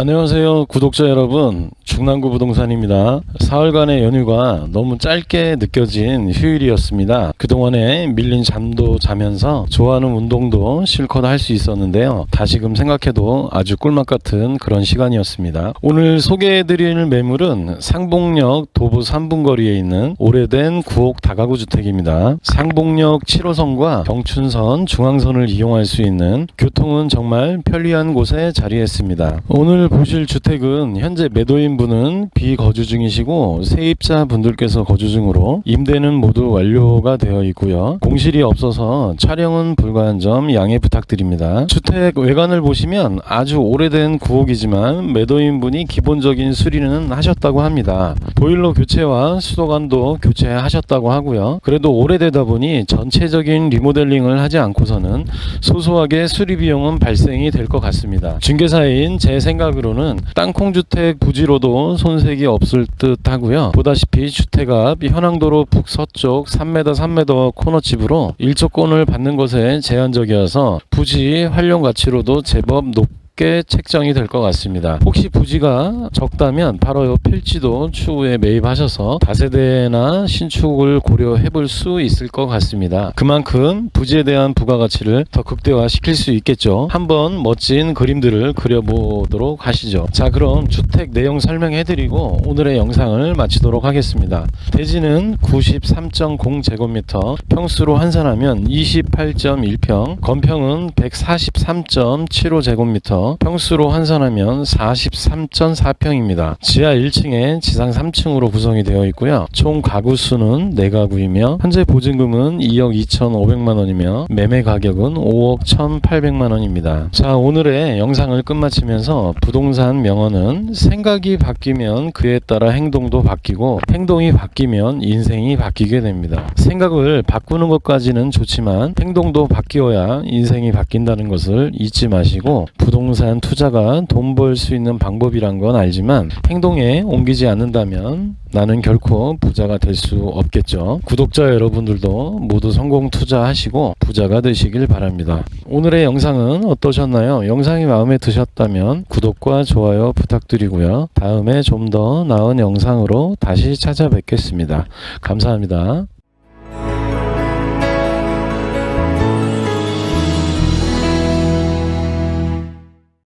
안녕하세요 구독자 여러분 중랑구 부동산입니다. 사흘간의 연휴가 너무 짧게 느껴진 휴일이었습니다. 그동안에 밀린 잠도 자면서 좋아하는 운동도 실컷 할 수 있었는데요. 다시금 생각해도 아주 꿀맛 같은 그런 시간이었습니다. 오늘 소개해드릴 매물은 상봉역 도보 3분 거리에 있는 오래된 구옥 다가구 주택입니다. 상봉역 7호선과 경춘선 중앙선을 이용할 수 있는 교통은 정말 편리한 곳에 자리했습니다. 오늘 보실 주택은 현재 매도인분 은 비거주 중이시고 세입자 분들께서 거주 중으로 임대는 모두 완료가 되어 있고요. 공실이 없어서 촬영은 불가한 점 양해 부탁드립니다. 주택 외관을 보시면 아주 오래된 구옥이지만 매도인분이 기본적인 수리는 하셨다고 합니다. 보일러 교체와 수도관도 교체하셨다고 하고요. 그래도 오래되다 보니 전체적인 리모델링을 하지 않고서는 소소하게 수리 비용은 발생이 될 것 같습니다. 중개사인 제 생각으로는 땅콩주택 부지로도 손색이 없을 듯 하고요. 보다시피 주택 앞 현황도로 북서쪽 3m 3m 코너집으로 일조권을 받는 것에 제한적이어서 부지 활용 가치로도 제법 높 게 책정이 될 것 같습니다. 혹시 부지가 적다면 바로 요 필지도 추후에 매입하셔서 다세대나 신축을 고려해 볼 수 있을 것 같습니다. 그만큼 부지에 대한 부가가치를 더 극대화시킬 수 있겠죠. 한번 멋진 그림들을 그려보도록 하시죠. 자, 그럼 주택 내용 설명해 드리고 오늘의 영상을 마치도록 하겠습니다. 대지는 93.0제곱미터, 평수로 환산하면 28.1평, 건평은 143.75제곱미터, 평수로 환산하면 43.4평입니다. 지하 1층에 지상 3층으로 구성이 되어 있고요. 총 가구 수는 4가구이며 현재 보증금은 2억 2,500만 원이며 매매 가격은 5억 1,800만 원입니다. 자, 오늘의 영상을 끝마치면서 부동산 명언은 생각이 바뀌면 그에 따라 행동도 바뀌고 행동이 바뀌면 인생이 바뀌게 됩니다. 생각을 바꾸는 것까지는 좋지만 행동도 바뀌어야 인생이 바뀐다는 것을 잊지 마시고 부동산 투자가 돈 벌 수 있는 방법이란 건 알지만 행동에 옮기지 않는다면 나는 결코 부자가 될 수 없겠죠. 구독자 여러분들도 모두 성공 투자하시고 부자가 되시길 바랍니다. 오늘의 영상은 어떠셨나요? 영상이 마음에 드셨다면 구독과 좋아요 부탁드리고요. 다음에 좀 더 나은 영상으로 다시 찾아뵙겠습니다. 감사합니다.